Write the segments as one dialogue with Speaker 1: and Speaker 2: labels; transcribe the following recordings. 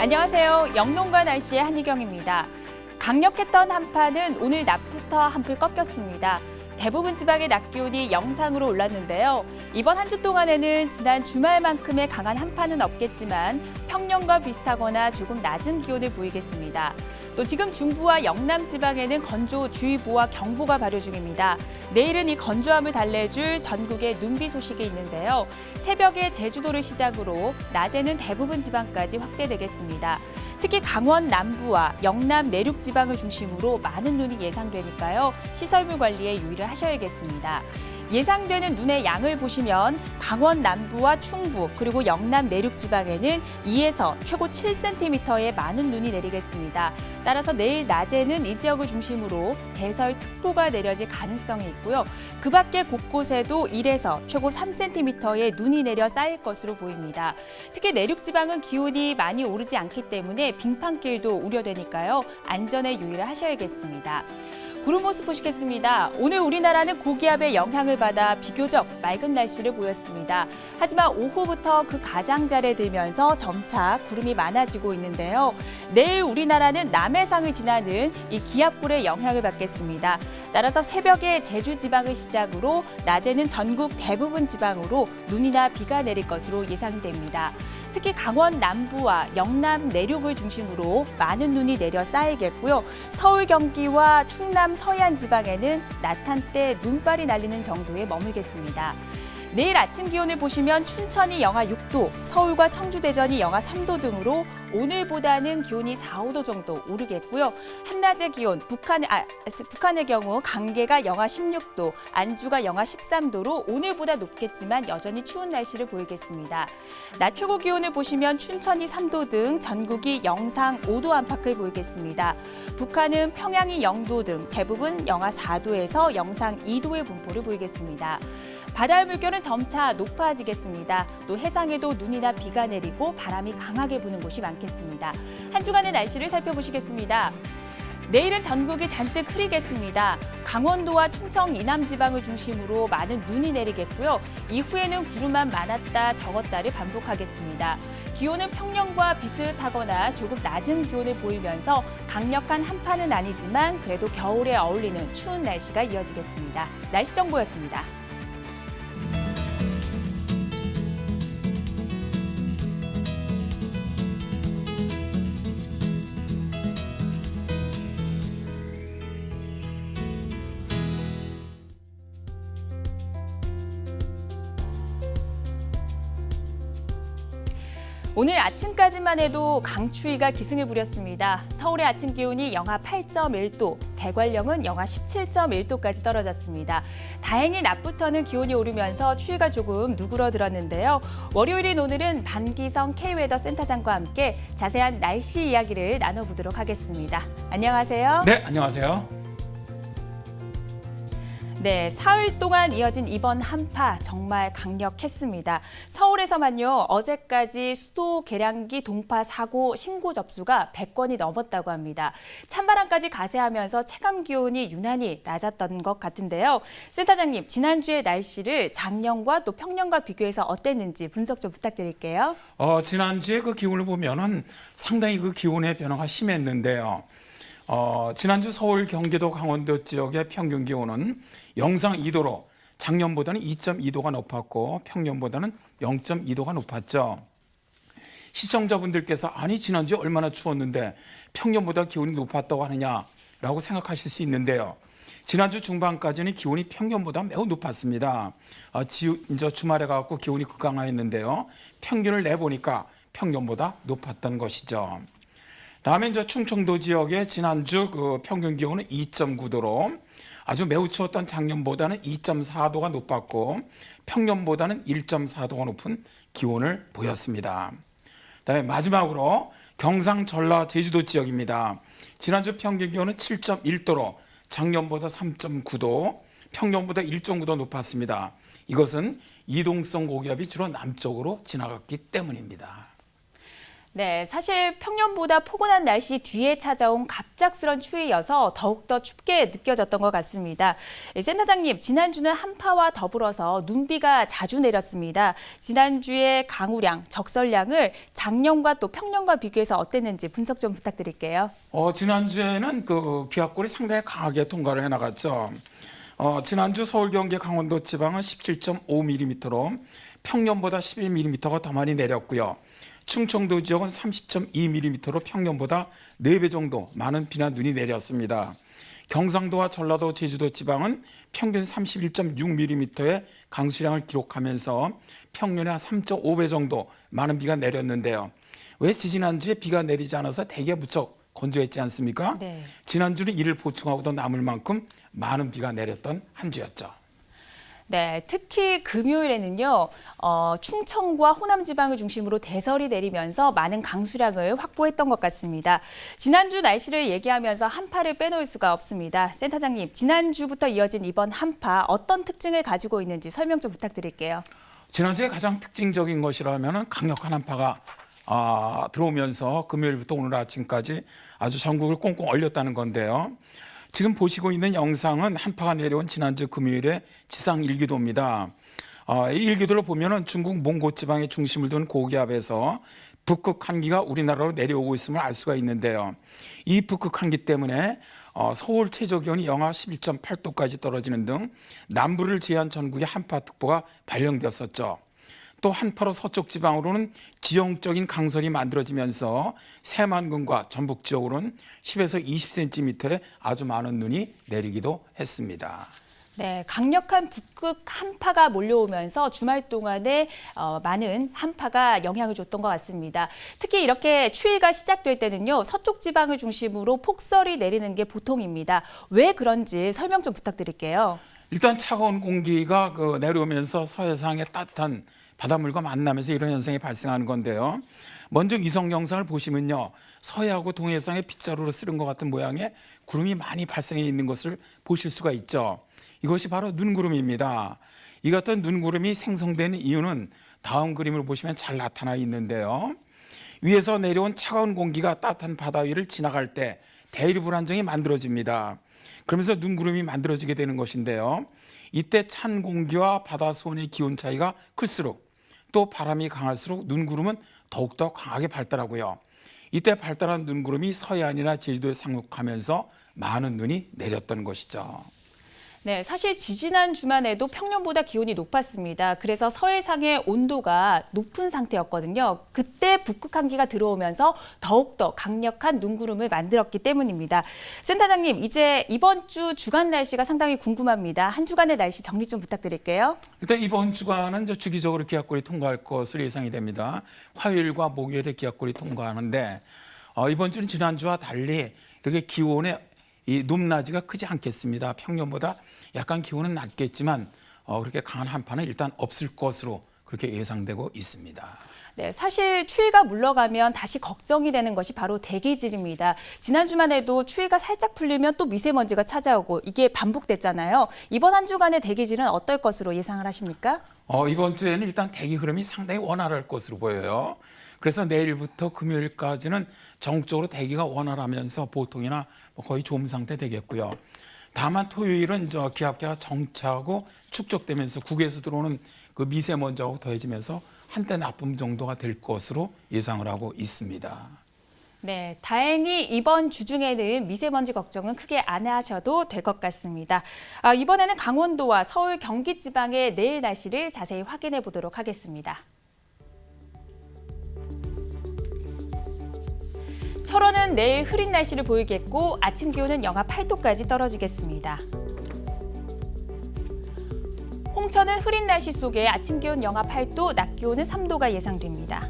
Speaker 1: 안녕하세요. 영농과 날씨의 한희경입니다. 강력했던 한파는 오늘 낮부터 한풀 꺾였습니다. 대부분 지방의 낮 기온이 영상으로 올랐는데요. 이번 한 주 동안에는 지난 주말만큼의 강한 한파는 없겠지만 평년과 비슷하거나 조금 낮은 기온을 보이겠습니다. 또 지금 중부와 영남 지방에는 건조주의보와 경보가 발효 중입니다. 내일은 이 건조함을 달래줄 전국의 눈비 소식이 있는데요. 새벽에 제주도를 시작으로 낮에는 대부분 지방까지 확대되겠습니다. 특히 강원 남부와 영남 내륙 지방을 중심으로 많은 눈이 예상되니까요. 시설물 관리에 유의를 하셔야겠습니다. 예상되는 눈의 양을 보시면 강원 남부와 충북 그리고 영남 내륙 지방에는 2에서 최고 7cm의 많은 눈이 내리겠습니다. 따라서 내일 낮에는 이 지역을 중심으로 대설특보가 내려질 가능성이 있고요. 그 밖에 곳곳에도 1에서 최고 3cm의 눈이 내려 쌓일 것으로 보입니다. 특히 내륙 지방은 기온이 많이 오르지 않기 때문에 빙판길도 우려되니까요. 안전에 유의를 하셔야겠습니다. 구름 모습 보시겠습니다. 오늘 우리나라는 고기압의 영향을 받아 비교적 맑은 날씨를 보였습니다. 하지만 오후부터 그 가장자리에 들면서 점차 구름이 많아지고 있는데요. 내일 우리나라는 남해상을 지나는 이 기압골의 영향을 받겠습니다. 따라서 새벽에 제주 지방을 시작으로 낮에는 전국 대부분 지방으로 눈이나 비가 내릴 것으로 예상됩니다. 특히 강원 남부와 영남 내륙을 중심으로 많은 눈이 내려 쌓이겠고요. 서울 경기와 충남 서해안 지방에는 낮 한때 눈발이 날리는 정도에 머물겠습니다. 내일 아침 기온을 보시면 춘천이 영하 6도, 서울과 청주 대전이 영하 3도 등으로 오늘보다는 기온이 4, 5도 정도 오르겠고요. 한낮의 기온 북한의 아, 북한의 경우 강계가 영하 16도, 안주가 영하 13도로 오늘보다 높겠지만 여전히 추운 날씨를 보이겠습니다. 낮 최고 기온을 보시면 춘천이 3도 등 전국이 영상 5도 안팎을 보이겠습니다. 북한은 평양이 0도 등 대부분 영하 4도에서 영상 2도의 분포를 보이겠습니다. 바다의 물결은 점차 높아지겠습니다. 또 해상에도 눈이나 비가 내리고 바람이 강하게 부는 곳이 많겠습니다. 한 주간의 날씨를 살펴보시겠습니다. 내일은 전국이 잔뜩 흐리겠습니다. 강원도와 충청 이남 지방을 중심으로 많은 눈이 내리겠고요. 이후에는 구름만 많았다 적었다를 반복하겠습니다. 기온은 평년과 비슷하거나 조금 낮은 기온을 보이면서 강력한 한파는 아니지만 그래도 겨울에 어울리는 추운 날씨가 이어지겠습니다. 날씨 정보였습니다. 오늘 아침까지만 해도 강추위가 기승을 부렸습니다. 서울의 아침 기온이 영하 8.1도, 대관령은 영하 17.1도까지 떨어졌습니다. 다행히 낮부터는 기온이 오르면서 추위가 조금 누그러들었는데요. 월요일인 오늘은 반기성 K웨더 센터장과 함께 자세한 날씨 이야기를 나눠보도록 하겠습니다. 안녕하세요.
Speaker 2: 네, 안녕하세요.
Speaker 1: 네, 사흘 동안 이어진 이번 한파 정말 강력했습니다. 서울에서만요, 어제까지 수도 계량기 동파 사고 신고 접수가 100건이 넘었다고 합니다. 찬바람까지 가세하면서 체감 기온이 유난히 낮았던 것 같은데요. 센터장님, 지난주의 날씨를 작년과 또 평년과 비교해서 어땠는지 분석 좀 부탁드릴게요.
Speaker 2: 어, 지난주에 그 기온을 보면은 상당히 그 기온의 변화가 심했는데요. 어, 지난주 서울, 경기도, 강원도 지역의 평균 기온은 영상 2도로 작년보다는 2.2도가 높았고 평년보다는 0.2도가 높았죠. 시청자분들께서 아니 지난주에 얼마나 추웠는데 평년보다 기온이 높았다고 하느냐라고 생각하실 수 있는데요. 지난주 중반까지는 기온이 평년보다 매우 높았습니다. 어, 지, 이제 주말에 가고 기온이 급강하였는데요. 평균을 내보니까 평년보다 높았던 것이죠. 다음에 이제 충청도 지역의 지난주 그 평균 기온은 2.9도로 아주 매우 추웠던 작년보다는 2.4도가 높았고 평년보다는 1.4도가 높은 기온을 보였습니다. 그다음에 마지막으로 경상 전라 제주도 지역입니다. 지난주 평균 기온은 7.1도로 작년보다 3.9도, 평년보다 1.9도 높았습니다. 이것은 이동성 고기압이 주로 남쪽으로 지나갔기 때문입니다.
Speaker 1: 네, 사실 평년보다 포근한 날씨 뒤에 찾아온 갑작스런 추위여서 더욱더 춥게 느껴졌던 것 같습니다. 예, 센터장님, 지난주는 한파와 더불어서 눈비가 자주 내렸습니다. 지난주의 강우량, 적설량을 작년과 또 평년과 비교해서 어땠는지 분석 좀 부탁드릴게요.
Speaker 2: 어, 지난주에는 그 기압골이 상당히 강하게 통과를 해나갔죠. 어, 지난주 서울, 경기, 강원도 지방은 17.5mm로 평년보다 11mm가 더 많이 내렸고요. 충청도 지역은 30.2mm로 평년보다 4배 정도 많은 비나 눈이 내렸습니다. 경상도와 전라도, 제주도 지방은 평균 31.6mm의 강수량을 기록하면서 평년의 한 3.5배 정도 많은 비가 내렸는데요. 왜 지지난주에 비가 내리지 않아서 대개 무척 건조했지 않습니까?
Speaker 1: 네.
Speaker 2: 지난주는 이를 보충하고도 남을 만큼 많은 비가 내렸던 한 주였죠.
Speaker 1: 네, 특히 금요일에는요, 어, 충청과 호남 지방을 중심으로 대설이 내리면서 많은 강수량을 확보했던 것 같습니다. 지난주 날씨를 얘기하면서 한파를 빼놓을 수가 없습니다. 센터장님, 지난주부터 이어진 이번 한파 어떤 특징을 가지고 있는지 설명 좀 부탁드릴게요.
Speaker 2: 지난주에 가장 특징적인 것이라면 강력한 한파가 아, 들어오면서 금요일부터 오늘 아침까지 아주 전국을 꽁꽁 얼렸다는 건데요. 지금 보시고 있는 영상은 한파가 내려온 지난주 금요일의 지상 일기도입니다. 어, 이 일기도를 보면은 중국 몽고 지방의 중심을 둔 고기압에서 북극 한기가 우리나라로 내려오고 있음을 알 수가 있는데요. 이 북극 한기 때문에 어, 서울 최저 기온이 영하 11.8도까지 떨어지는 등 남부를 제한 전국에 한파특보가 발령되었었죠. 또 한파로 서쪽 지방으로는 지형적인 강설이 만들어지면서 새만금과 전북 지역으로는 10에서 20cm의 아주 많은 눈이 내리기도 했습니다.
Speaker 1: 네, 강력한 북극 한파가 몰려오면서 주말 동안에 어, 많은 한파가 영향을 줬던 것 같습니다. 특히 이렇게 추위가 시작될 때는요, 서쪽 지방을 중심으로 폭설이 내리는 게 보통입니다. 왜 그런지 설명 좀 부탁드릴게요.
Speaker 2: 일단 차가운 공기가 그 내려오면서 서해상의 따뜻한 바닷물과 만나면서 이런 현상이 발생하는 건데요. 먼저 위성 영상을 보시면요. 서해하고 동해상의 빗자루로 쓰는 것 같은 모양의 구름이 많이 발생해 있는 것을 보실 수가 있죠. 이것이 바로 눈구름입니다. 이 같은 눈구름이 생성되는 이유는 다음 그림을 보시면 잘 나타나 있는데요. 위에서 내려온 차가운 공기가 따뜻한 바다 위를 지나갈 때 대일 불안정이 만들어집니다. 그러면서 눈구름이 만들어지게 되는 것인데요. 이때 찬 공기와 바다 수온의 기온 차이가 클수록 또 바람이 강할수록 눈구름은 더욱더 강하게 발달하고요. 이때 발달한 눈구름이 서해안이나 제주도에 상륙하면서 많은 눈이 내렸던 것이죠.
Speaker 1: 네, 사실 지지난 주만에도 평년보다 기온이 높았습니다. 그래서 서해상의 온도가 높은 상태였거든요. 그때 북극 한기가 들어오면서 더욱더 강력한 눈구름을 만들었기 때문입니다. 센터장님, 이제 이번 주 주간 날씨가 상당히 궁금합니다. 한 주간의 날씨 정리 좀 부탁드릴게요.
Speaker 2: 일단 이번 주간은 저 주기적으로 기압골이 통과할 것으로 예상이 됩니다. 화요일과 목요일에 기압골이 통과하는데 어, 이번 주는 지난주와 달리 이렇게 기온의 이 높낮이가 크지 않겠습니다. 평년보다 약간 기온은 낮겠지만 어, 그렇게 강한 한파는 일단 없을 것으로 그렇게 예상되고 있습니다.
Speaker 1: 네, 사실 추위가 물러가면 다시 걱정이 되는 것이 바로 대기질입니다. 지난주만 해도 추위가 살짝 풀리면 또 미세먼지가 찾아오고 이게 반복됐잖아요. 이번 한 주간의 대기질은 어떨 것으로 예상을 하십니까?
Speaker 2: 어, 이번 주에는 일단 대기 흐름이 상당히 원활할 것으로 보여요. 그래서 내일부터 금요일까지는 전국적으로 대기가 원활하면서 보통이나 뭐 거의 좋은 상태 되겠고요. 다만 토요일은 저 기압계가 정체하고 축적되면서 국에서 들어오는 그 미세먼지하고 더해지면서 한때 나쁨 정도가 될 것으로 예상을 하고 있습니다.
Speaker 1: 네, 다행히 이번 주 중에는 미세먼지 걱정은 크게 안 하셔도 될 것 같습니다. 아, 이번에는 강원도와 서울, 경기 지방의 내일 날씨를 자세히 확인해 보도록 하겠습니다. 철원은 내일 흐린 날씨를 보이겠고 아침 기온은 영하 8도까지 떨어지겠습니다. 홍천은 흐린 날씨 속에 아침 기온 영하 8도, 낮 기온은 3도가 예상됩니다.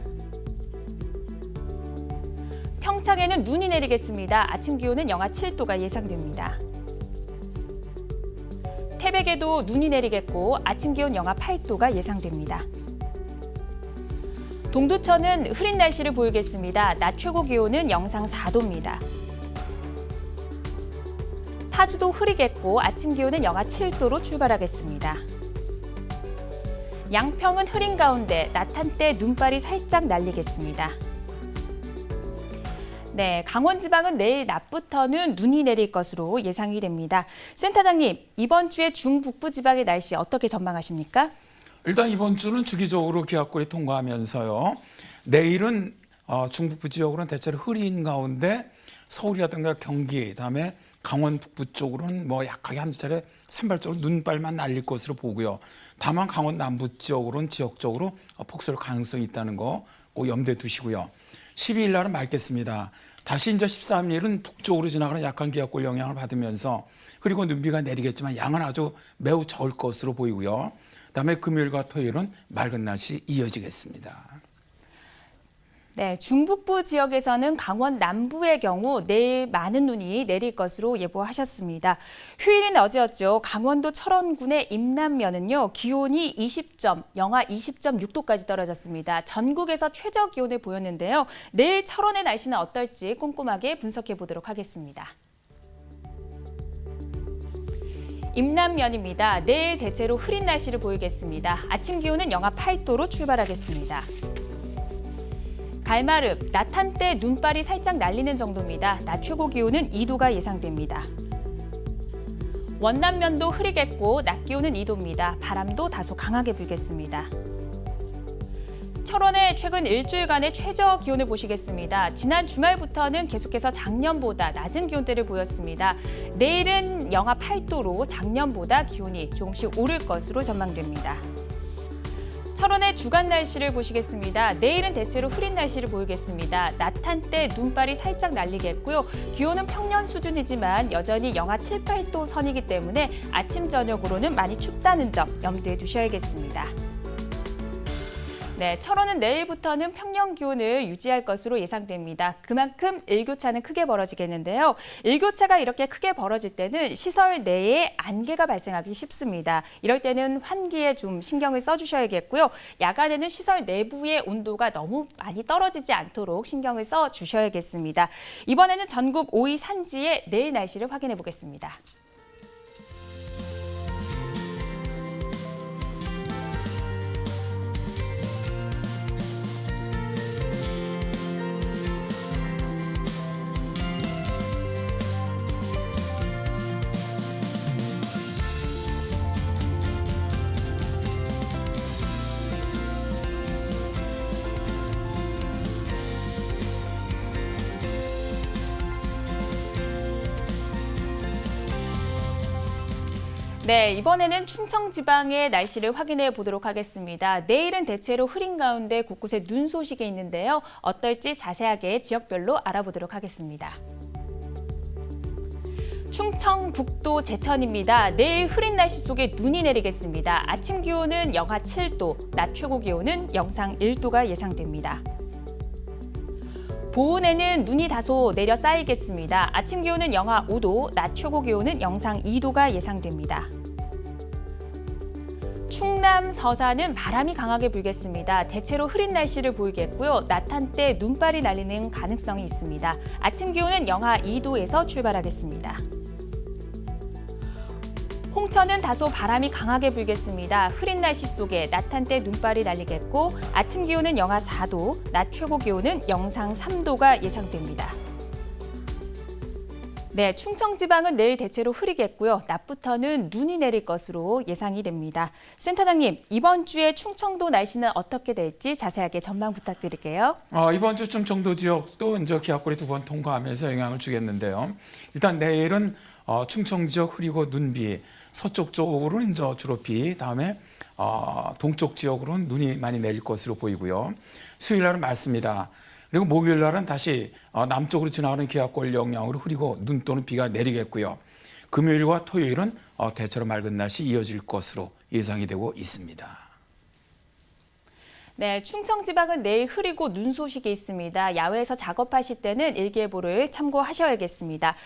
Speaker 1: 평창에는 눈이 내리겠습니다. 아침 기온은 영하 7도가 예상됩니다. 태백에도 눈이 내리겠고 아침 기온 영하 8도가 예상됩니다. 동두천은 흐린 날씨를 보이겠습니다. 낮 최고 기온은 영상 4도입니다. 파주도 흐리겠고 아침 기온은 영하 7도로 출발하겠습니다. 양평은 흐린 가운데 낮 한때 눈발이 살짝 날리겠습니다. 네, 강원 지방은 내일 낮부터는 눈이 내릴 것으로 예상이 됩니다. 센터장님, 이번 주에 중북부 지방의 날씨 어떻게 전망하십니까?
Speaker 2: 일단 이번 주는 주기적으로 기압골이 통과하면서요. 내일은 어, 중북부 지역으로는 대체로 흐린 가운데 서울이라든가 경기, 다음에 강원 북부 쪽으로는 뭐 약하게 한두 차례 산발적으로 눈발만 날릴 것으로 보고요. 다만 강원 남부 지역으로는 지역적으로 어, 폭설 가능성이 있다는 거 꼭 염두에 두시고요. 12일 날은 맑겠습니다. 다시 이제 13일은 북쪽으로 지나가는 약한 기압골 영향을 받으면서 그리고 눈비가 내리겠지만 양은 아주 매우 적을 것으로 보이고요. 그다음에 금요일과 토요일은 맑은 날씨 이어지겠습니다.
Speaker 1: 네, 중북부 지역에서는 강원 남부의 경우 내일 많은 눈이 내릴 것으로 예보하셨습니다. 휴일인 어제였죠. 강원도 철원군의 임남면은요, 기온이 20점, 영하 20.6도까지 떨어졌습니다. 전국에서 최저 기온을 보였는데요. 내일 철원의 날씨는 어떨지 꼼꼼하게 분석해 보도록 하겠습니다. 임남면입니다. 내일 대체로 흐린 날씨를 보이겠습니다. 아침 기온은 영하 8도로 출발하겠습니다. 갈마릅, 낮 한 때 눈발이 살짝 날리는 정도입니다. 낮 최고 기온은 2도가 예상됩니다. 원남면도 흐리겠고 낮 기온은 2도입니다. 바람도 다소 강하게 불겠습니다. 철원의 최근 일주일간의 최저 기온을 보시겠습니다. 지난 주말부터는 계속해서 작년보다 낮은 기온대를 보였습니다. 내일은 영하 8도로 작년보다 기온이 조금씩 오를 것으로 전망됩니다. 철원의 주간 날씨를 보시겠습니다. 내일은 대체로 흐린 날씨를 보이겠습니다. 낮 한때 눈발이 살짝 날리겠고요. 기온은 평년 수준이지만 여전히 영하 7, 8도 선이기 때문에 아침 저녁으로는 많이 춥다는 점 염두에 두셔야겠습니다. 네, 철원은 내일부터는 평년 기온을 유지할 것으로 예상됩니다. 그만큼 일교차는 크게 벌어지겠는데요. 일교차가 이렇게 크게 벌어질 때는 시설 내에 안개가 발생하기 쉽습니다. 이럴 때는 환기에 좀 신경을 써주셔야겠고요. 야간에는 시설 내부의 온도가 너무 많이 떨어지지 않도록 신경을 써 주셔야겠습니다. 이번에는 전국 5위 산지의 내일 날씨를 확인해 보겠습니다. 네, 이번에는 충청 지방의 날씨를 확인해 보도록 하겠습니다. 내일은 대체로 흐린 가운데 곳곳에 눈 소식이 있는데요. 어떨지 자세하게 지역별로 알아보도록 하겠습니다. 충청 북도 제천입니다. 내일 흐린 날씨 속에 눈이 내리겠습니다. 아침 기온은 영하 7도, 낮 최고 기온은 영상 1도가 예상됩니다. 보은에는 눈이 다소 내려 쌓이겠습니다. 아침 기온은 영하 5도, 낮 최고 기온은 영상 2도가 예상됩니다. 충남 서산은 바람이 강하게 불겠습니다. 대체로 흐린 날씨를 보이겠고요. 낮 한때 눈발이 날리는 가능성이 있습니다. 아침 기온은 영하 2도에서 출발하겠습니다. 홍천은 다소 바람이 강하게 불겠습니다. 흐린 날씨 속에 낮 한때 눈발이 날리겠고 아침 기온은 영하 4도, 낮 최고 기온은 영상 3도가 예상됩니다. 네, 충청 지방은 내일 대체로 흐리겠고요. 낮부터는 눈이 내릴 것으로 예상이 됩니다. 센터장님, 이번 주에 충청도 날씨는 어떻게 될지 자세하게 전망 부탁드릴게요.
Speaker 2: 어, 이번 주 충청도 지역도 이제 기압골이 두 번 통과하면서 영향을 주겠는데요. 일단 내일은 어, 충청 지역 흐리고 눈비, 서쪽 쪽으로는 이제 주로 비, 다음에 어, 동쪽 지역으로는 눈이 많이 내릴 것으로 보이고요. 수요일 날은 맑습니다. 그리고 목요일 날은 다시 어, 남쪽으로 지나가는 기압골 영향으로 흐리고 눈 또는 비가 내리겠고요. 금요일과 토요일은 어, 대체로 맑은 날씨 이어질 것으로 예상이 되고 있습니다.
Speaker 1: 네, 충청 지방은 내일 흐리고 눈 소식이 있습니다. 야외에서 작업하실 때는 일기예보를 참고하셔야겠습니다.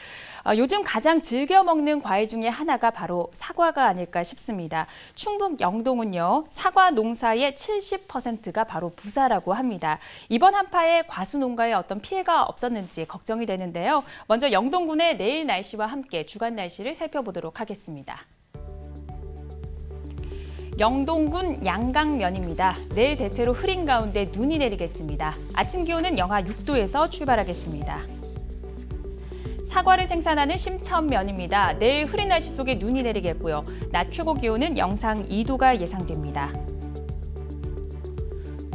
Speaker 1: 아, 요즘 가장 즐겨 먹는 과일 중에 하나가 바로 사과가 아닐까 싶습니다. 충북 영동은요, 사과 농사의 70%가 바로 부사라고 합니다. 이번 한파에 과수 농가에 어떤 피해가 없었는지 걱정이 되는데요. 먼저 영동군의 내일 날씨와 함께 주간 날씨를 살펴보도록 하겠습니다. 영동군 양강면입니다. 내일 대체로 흐린 가운데 눈이 내리겠습니다. 아침 기온은 영하 6도에서 출발하겠습니다. 사과를 생산하는 심천면입니다. 내일 흐린 날씨 속에 눈이 내리겠고요. 낮 최고 기온은 영상 2도가 예상됩니다.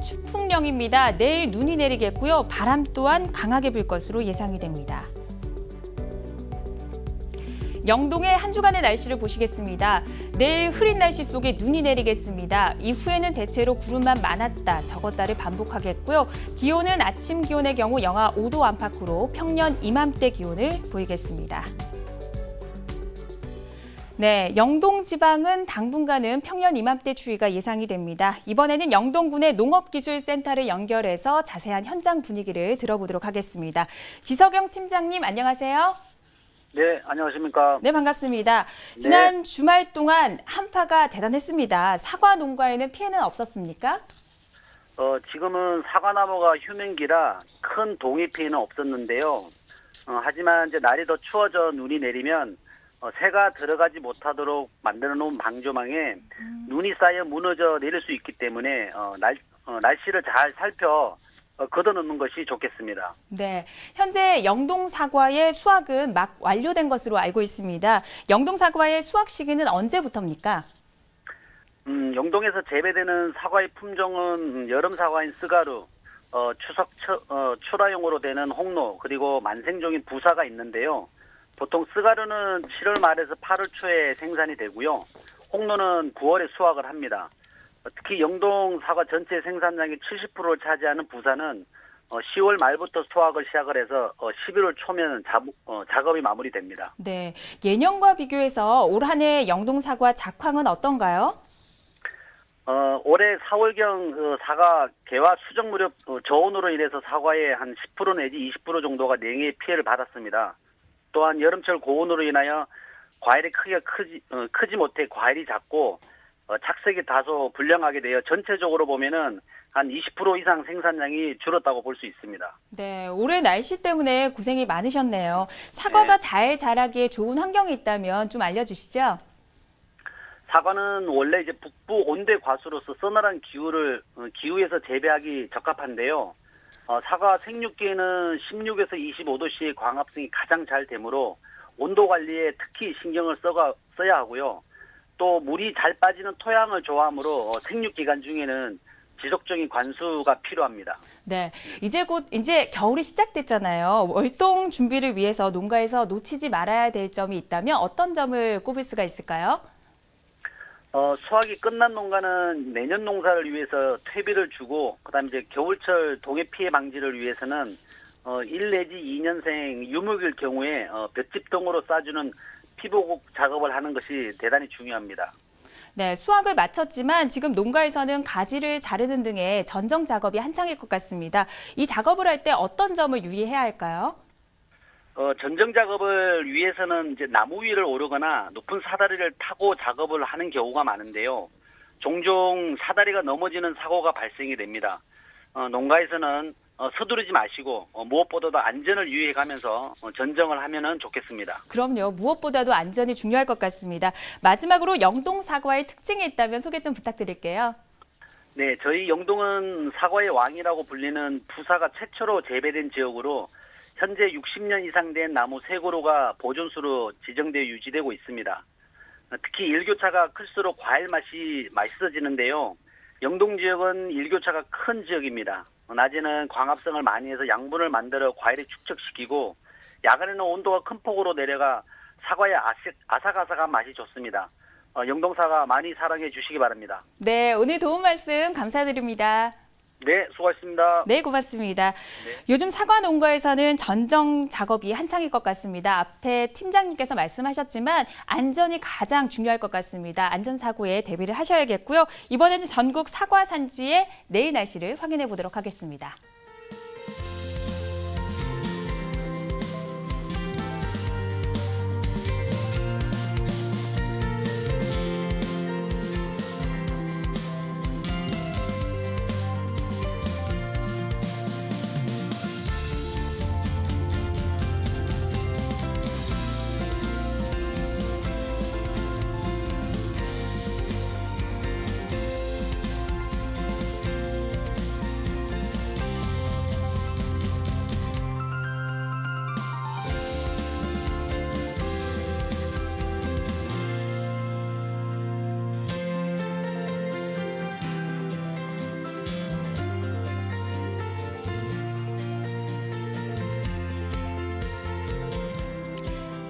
Speaker 1: 추풍령입니다. 내일 눈이 내리겠고요. 바람 또한 강하게 불 것으로 예상이 됩니다. 영동의 한 주간의 날씨를 보시겠습니다. 내일 흐린 날씨 속에 눈이 내리겠습니다. 이후에는 대체로 구름만 많았다, 적었다를 반복하겠고요. 기온은 아침 기온의 경우 영하 5도 안팎으로 평년 이맘때 기온을 보이겠습니다. 네, 영동 지방은 당분간은 평년 이맘때 추위가 예상이 됩니다. 이번에는 영동군의 농업기술센터를 연결해서 자세한 현장 분위기를 들어보도록 하겠습니다. 지석영 팀장님 안녕하세요.
Speaker 3: 네, 안녕하십니까.
Speaker 1: 네, 반갑습니다. 지난 주말 동안 한파가 대단했습니다. 사과 농가에는 피해는 없었습니까?
Speaker 3: 어, 지금은 사과나무가 휴men기라 큰 동해 피해는 없었는데요. 어, 하지만 이제 날이 더 추워져 눈이 내리면 어, 새가 들어가지 못하도록 만들어 놓은 방조망에 눈이 쌓여 무너져 내릴 수 있기 때문에 어, 날, 어, 날씨를 잘 살펴 어, 걷어놓는 것이 좋겠습니다.
Speaker 1: 네, 현재 영동 사과의 수확은 막 완료된 것으로 알고 있습니다. 영동 사과의 수확 시기는 언제부터입니까?
Speaker 3: 음, 영동에서 재배되는 사과의 품종은 음, 여름 사과인 스가루, 어, 추석 처, 어, 출하용으로 되는 홍로, 그리고 만생종인 부사가 있는데요. 보통 스가루는 7월 말에서 8월 초에 생산이 되고요. 홍로는 9월에 수확을 합니다. 어, 특히 영동 사과 전체 생산량의 70%를 차지하는 어, 10월 말부터 수확을 시작을 해서 어, 11월 초면 자, 어, 작업이 마무리됩니다.
Speaker 1: 네, 예년과 비교해서 올 한해 영동 사과 작황은 어떤가요?
Speaker 3: 어, 올해 4월경 그 사과 개화 수정 무렵 어, 저온으로 인해서 사과의 한 10% 내지 20% 정도가 냉해 피해를 받았습니다. 또한 여름철 고온으로 인하여 과일의 크기가 크지, 어, 크지 못해 과일이 작고 어, 착색이 다소 불량하게 되어 전체적으로 보면은 한 20% 이상 생산량이 줄었다고 볼 수 있습니다.
Speaker 1: 네, 올해 날씨 때문에 고생이 많으셨네요. 사과가
Speaker 3: 네.
Speaker 1: 잘 자라기에 좋은 환경이 있다면 좀 알려주시죠.
Speaker 3: 사과는 원래 이제 북부 온대 과수로서 서늘한 기후를 어, 기후에서 재배하기 적합한데요. 어, 사과 생육기에는 16에서 25도씨의 광합성이 가장 잘 되므로 온도 관리에 특히 신경을 써가, 써야 하고요. 또 물이 잘 빠지는 토양을 좋아하므로 어, 생육 기간 중에는 지속적인 관수가 필요합니다.
Speaker 1: 네, 이제 곧 이제 겨울이 시작됐잖아요. 월동 준비를 위해서 농가에서 놓치지 말아야 될 점이 있다면 어떤 점을 꼽을 수가 있을까요?
Speaker 3: 어, 수확이 끝난 농가는 내년 농사를 위해서 퇴비를 주고, 그 다음에 이제 겨울철 동해 피해 방지를 위해서는, 어, 1 내지 2년생 유목일 경우에, 어, 볏짚동으로 싸주는 피보곡 작업을 하는 것이 대단히 중요합니다.
Speaker 1: 네, 수확을 마쳤지만 지금 농가에서는 가지를 자르는 등의 전정 작업이 한창일 것 같습니다. 이 작업을 할 때 어떤 점을 유의해야 할까요?
Speaker 3: 어, 전정 작업을 위해서는 이제 나무 위를 오르거나 높은 사다리를 타고 작업을 하는 경우가 많은데요. 종종 사다리가 넘어지는 사고가 발생이 됩니다. 어, 농가에서는 어, 서두르지 마시고 어, 무엇보다도 안전을 유의해 가면서 어, 전정을 하면은 좋겠습니다.
Speaker 1: 그럼요. 무엇보다도 안전이 중요할 것 같습니다. 마지막으로 영동 사과의 특징이 있다면 소개 좀 부탁드릴게요.
Speaker 3: 네, 저희 영동은 사과의 왕이라고 불리는 부사가 최초로 재배된 지역으로 현재 60년 이상 된 나무 세 그루가 보존수로 지정되어 유지되고 있습니다. 어, 특히 일교차가 클수록 과일 맛이 맛있어지는데요. 영동 지역은 일교차가 큰 지역입니다. 어, 낮에는 광합성을 많이 해서 양분을 만들어 과일을 축적시키고 야간에는 온도가 큰 폭으로 내려가 사과의 아삭, 아삭아삭한 맛이 좋습니다. 어, 영동 사과 많이 사랑해 주시기 바랍니다.
Speaker 1: 네, 오늘 도움 말씀 감사드립니다.
Speaker 3: 네, 수고하셨습니다.
Speaker 1: 네, 고맙습니다. 요즘 사과 농가에서는 전정 작업이 한창일 것 같습니다. 앞에 팀장님께서 말씀하셨지만 안전이 가장 중요할 것 같습니다. 안전사고에 대비를 하셔야겠고요. 이번에는 전국 사과 산지의 내일 날씨를 확인해 보도록 하겠습니다.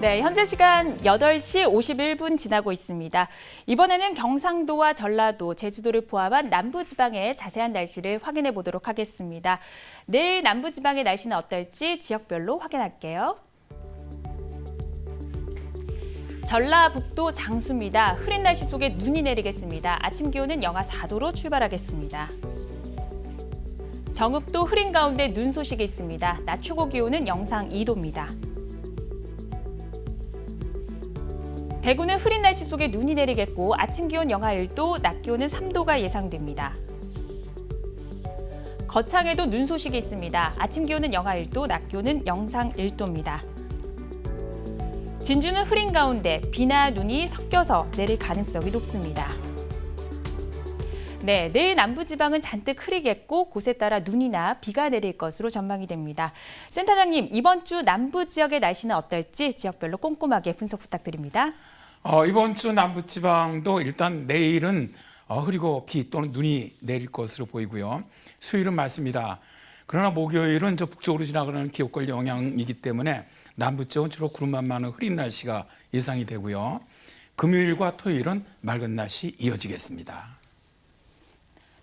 Speaker 1: 네, 현재 시간 8시 51분 지나고 있습니다. 이번에는 경상도와 전라도, 제주도를 포함한 남부지방의 자세한 날씨를 확인해 보도록 하겠습니다. 내일 남부지방의 날씨는 어떨지 지역별로 확인할게요. 전라북도 장수입니다. 흐린 날씨 속에 눈이 내리겠습니다. 아침 기온은 영하 4도로 출발하겠습니다. 정읍도 흐린 가운데 눈 소식이 있습니다. 낮 최고 기온은 영상 2도입니다. 대구는 흐린 날씨 속에 눈이 내리겠고 아침 기온 영하 1도, 낮 기온은 3도가 예상됩니다. 거창에도 눈 소식이 있습니다. 아침 기온은 영하 1도, 낮 기온은 영상 1도입니다. 진주는 흐린 가운데 비나 눈이 섞여서 내릴 가능성이 높습니다. 네, 내일 남부지방은 잔뜩 흐리겠고 곳에 따라 눈이나 비가 내릴 것으로 전망이 됩니다. 센터장님, 이번 주 남부 지역의 날씨는 어떨지 지역별로 꼼꼼하게 분석 부탁드립니다.
Speaker 2: 어, 이번 주 남부지방도 일단 내일은 어, 흐리고 비 또는 눈이 내릴 것으로 보이고요. 수요일은 맑습니다. 그러나 목요일은 저 북쪽으로 지나가는 기후권 영향이기 때문에 남부 쪽은 주로 구름만 많은 흐린 날씨가 예상이 되고요. 금요일과 토요일은 맑은 날씨 이어지겠습니다.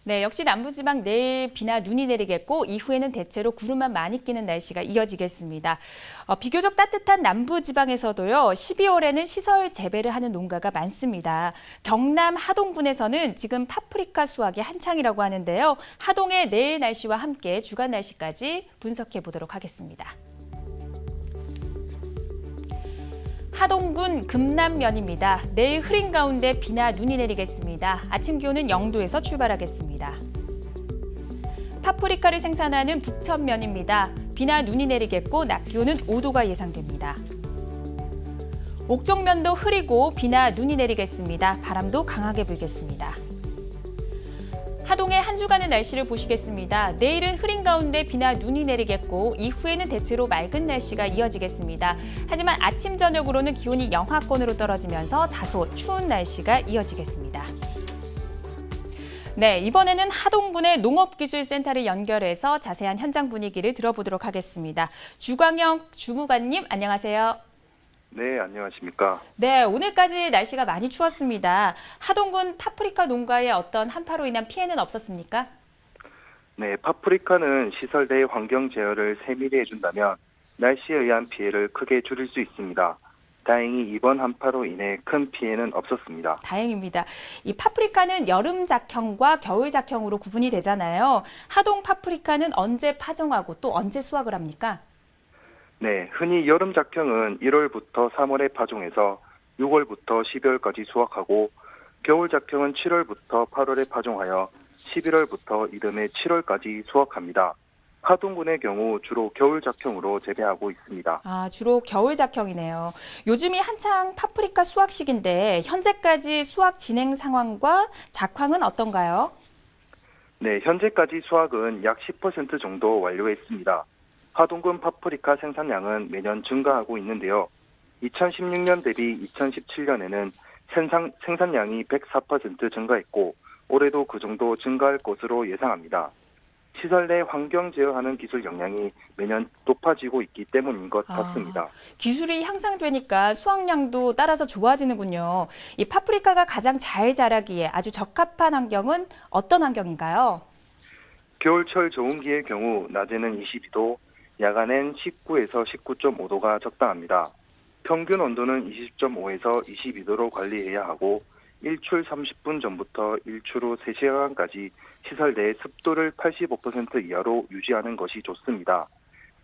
Speaker 1: 네, 역시 남부지방 내일 비나 눈이 내리겠고 이후에는 대체로 구름만 많이 끼는 날씨가 이어지겠습니다. 어, 비교적 따뜻한 남부지방에서도요. 12월에는 시설 재배를 하는 농가가 많습니다. 경남 하동군에서는 지금 파프리카 수확이 한창이라고 하는데요. 하동의 내일 날씨와 함께 주간 날씨까지 분석해 보도록 하겠습니다. 하동군 금남면입니다. 내일 흐린 가운데 비나 눈이 내리겠습니다. 아침 기온은 0도에서 출발하겠습니다. 파프리카를 생산하는 북천면입니다. 비나 눈이 내리겠고 낮 기온은 5도가 예상됩니다. 옥정면도 흐리고 비나 눈이 내리겠습니다. 바람도 강하게 불겠습니다. 하동의 한 주간의 날씨를 보시겠습니다. 내일은 흐린 가운데 비나 눈이 내리겠고 이후에는 대체로 맑은 날씨가 이어지겠습니다. 하지만 아침 저녁으로는 기온이 영하권으로 떨어지면서 다소 추운 날씨가 이어지겠습니다. 네, 이번에는 하동군의 농업기술센터를 연결해서 자세한 현장 분위기를 들어보도록 하겠습니다. 주광영 주무관님 안녕하세요.
Speaker 4: 네, 안녕하십니까.
Speaker 1: 네, 오늘까지 날씨가 많이 추웠습니다. 하동군 파프리카 농가에 어떤 한파로 인한 피해는 없었습니까?
Speaker 4: 네, 파프리카는 시설 내 환경 제어를 세밀히 해준다면 날씨에 의한 피해를 크게 줄일 수 있습니다. 다행히 이번 한파로 인해 큰 피해는 없었습니다.
Speaker 1: 다행입니다. 이 파프리카는 여름 작형과 겨울 작형으로 구분이 되잖아요. 하동 파프리카는 언제 파종하고 또 언제 수확을 합니까?
Speaker 4: 네, 흔히 여름 작형은 1월부터 3월에 파종해서 6월부터 12월까지 수확하고 겨울 작형은 7월부터 8월에 파종하여 11월부터 이듬해 7월까지 수확합니다. 하동군의 경우 주로 겨울 작형으로 재배하고 있습니다.
Speaker 1: 아, 주로 겨울 작형이네요. 요즘이 한창 파프리카 수확 시기인데 현재까지 수확 진행 상황과 작황은 어떤가요?
Speaker 4: 네, 현재까지 수확은 약 10% 정도 완료했습니다. 하동군 파프리카 생산량은 매년 증가하고 있는데요. 2016년 대비 2017년에는 생산, 생산량이 104% 증가했고 올해도 그 정도 증가할 것으로 예상합니다. 시설 내 환경 제어하는 기술 역량이 매년 높아지고 있기 때문인 것
Speaker 1: 아.
Speaker 4: 같습니다.
Speaker 1: 기술이 향상되니까 수확량도 따라서 좋아지는군요. 이 파프리카가 가장 잘 자라기에 아주 적합한 환경은 어떤 환경인가요?
Speaker 4: 겨울철 저온기의 경우 낮에는 22도, 야간엔 19에서 19.5도가 적당합니다. 평균 온도는 20.5에서 22도로 관리해야 하고 일출 30분 전부터 일출 후 3시간까지 시설 내 습도를 85% 이하로 유지하는 것이 좋습니다.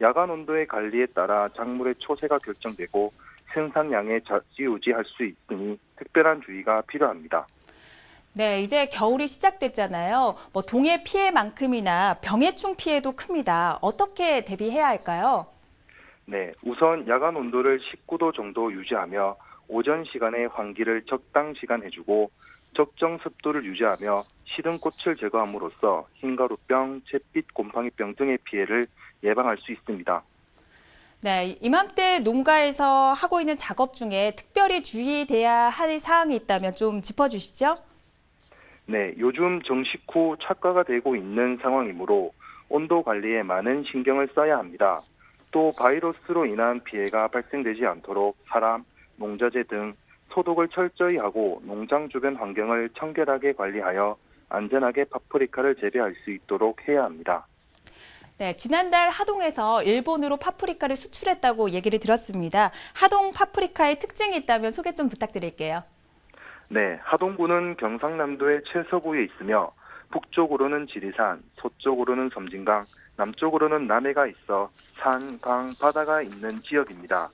Speaker 4: 야간 온도의 관리에 따라 작물의 초세가 결정되고 생산량에 좌지우지할 수 있으니 특별한 주의가 필요합니다.
Speaker 1: 네, 이제 겨울이 시작됐잖아요. 뭐 동해 피해만큼이나 병해충 피해도 큽니다. 어떻게 대비해야 할까요?
Speaker 4: 네, 우선 야간 온도를 19도 정도 유지하며 오전 시간에 환기를 적당 시간 해주고 적정 습도를 유지하며 시든 꽃을 제거함으로써 흰가루병, 잿빛 곰팡이병 등의 피해를 예방할 수 있습니다.
Speaker 1: 네, 이맘때 농가에서 하고 있는 작업 중에 특별히 주의돼야 할 사항이 있다면 좀 짚어주시죠.
Speaker 4: 네, 요즘 정식 후 착과가 되고 있는 상황이므로 온도 관리에 많은 신경을 써야 합니다. 또 바이러스로 인한 피해가 발생되지 않도록 사람, 농자재 등 소독을 철저히 하고 농장 주변 환경을 청결하게 관리하여 안전하게 파프리카를 재배할 수 있도록 해야 합니다.
Speaker 1: 네, 지난달 하동에서 일본으로 파프리카를 수출했다고 얘기를 들었습니다. 하동 파프리카의 특징이 있다면 소개 좀 부탁드릴게요.
Speaker 4: 네, 하동군은 경상남도의 최서부에 있으며 북쪽으로는 지리산, 서쪽으로는 섬진강, 남쪽으로는 남해가 있어 산, 강, 바다가 있는 지역입니다.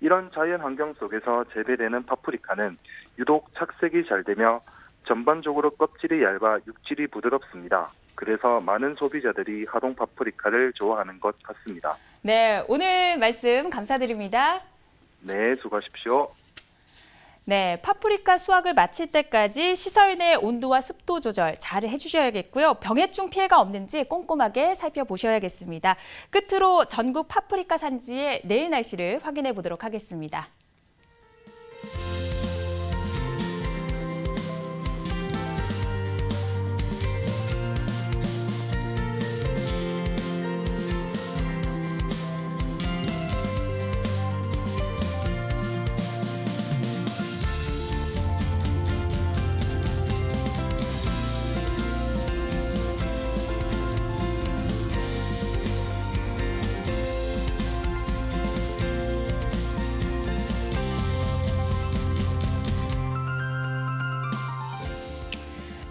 Speaker 4: 이런 자연 환경 속에서 재배되는 파프리카는 유독 착색이 잘 되며 전반적으로 껍질이 얇아 육질이 부드럽습니다. 그래서 많은 소비자들이 하동 파프리카를 좋아하는 것 같습니다.
Speaker 1: 네, 오늘 말씀 감사드립니다.
Speaker 4: 네, 수고하십시오.
Speaker 1: 네, 파프리카 수확을 마칠 때까지 시설 내 온도와 습도 조절 잘 해주셔야겠고요. 병해충 피해가 없는지 꼼꼼하게 살펴보셔야겠습니다. 끝으로 전국 파프리카 산지의 내일 날씨를 확인해 보도록 하겠습니다.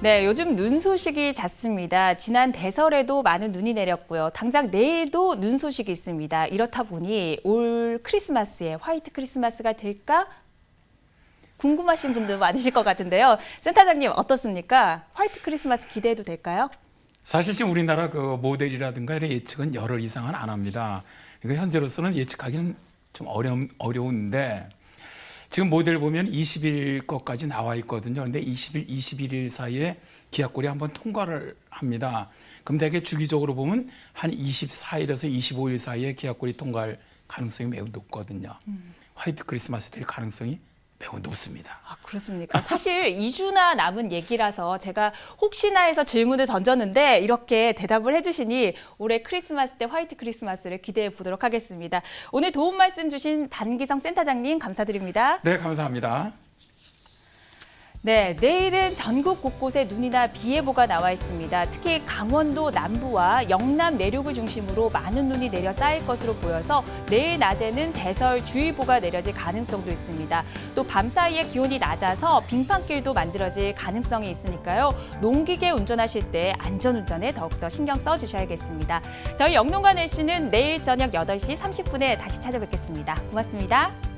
Speaker 1: 네, 요즘 눈 소식이 잦습니다. 지난 대설에도 많은 눈이 내렸고요. 당장 내일도 눈 소식이 있습니다. 이렇다 보니 올 크리스마스에 화이트 크리스마스가 될까? 궁금하신 분들 많으실 것 같은데요. 센터장님 어떻습니까? 화이트 크리스마스 기대해도 될까요?
Speaker 2: 사실 지금 우리나라 그 모델이라든가 이런 예측은 열흘 이상은 안 합니다. 그러니까 현재로서는 예측하기는 좀 어려운, 어려운데 지금 모델 보면 20일 것까지 나와 있거든요. 그런데 20일, 21일 사이에 기압골이 한번 통과를 합니다. 그럼 대개 주기적으로 보면 한 24일에서 25일 사이에 기압골이 통과할 가능성이 매우 높거든요. 화이트 크리스마스 될 가능성이 매우 높습니다.
Speaker 1: 아, 그렇습니까? 사실 2주나 남은 얘기라서 제가 혹시나 해서 질문을 던졌는데 이렇게 대답을 해주시니 올해 크리스마스 때 화이트 크리스마스를 기대해 보도록 하겠습니다. 오늘 도움 말씀 주신 반기성 센터장님 감사드립니다.
Speaker 2: 네, 감사합니다.
Speaker 1: 네, 내일은 전국 곳곳에 눈이나 비 예보가 나와 있습니다. 특히 강원도 남부와 영남 내륙을 중심으로 많은 눈이 내려 쌓일 것으로 보여서 내일 낮에는 대설주의보가 내려질 가능성도 있습니다. 또 밤 사이에 기온이 낮아서 빙판길도 만들어질 가능성이 있으니까요. 농기계 운전하실 때 안전운전에 더욱더 신경 써주셔야겠습니다. 저희 영농가 날씨는 내일 저녁 8시 30분에 다시 찾아뵙겠습니다. 고맙습니다.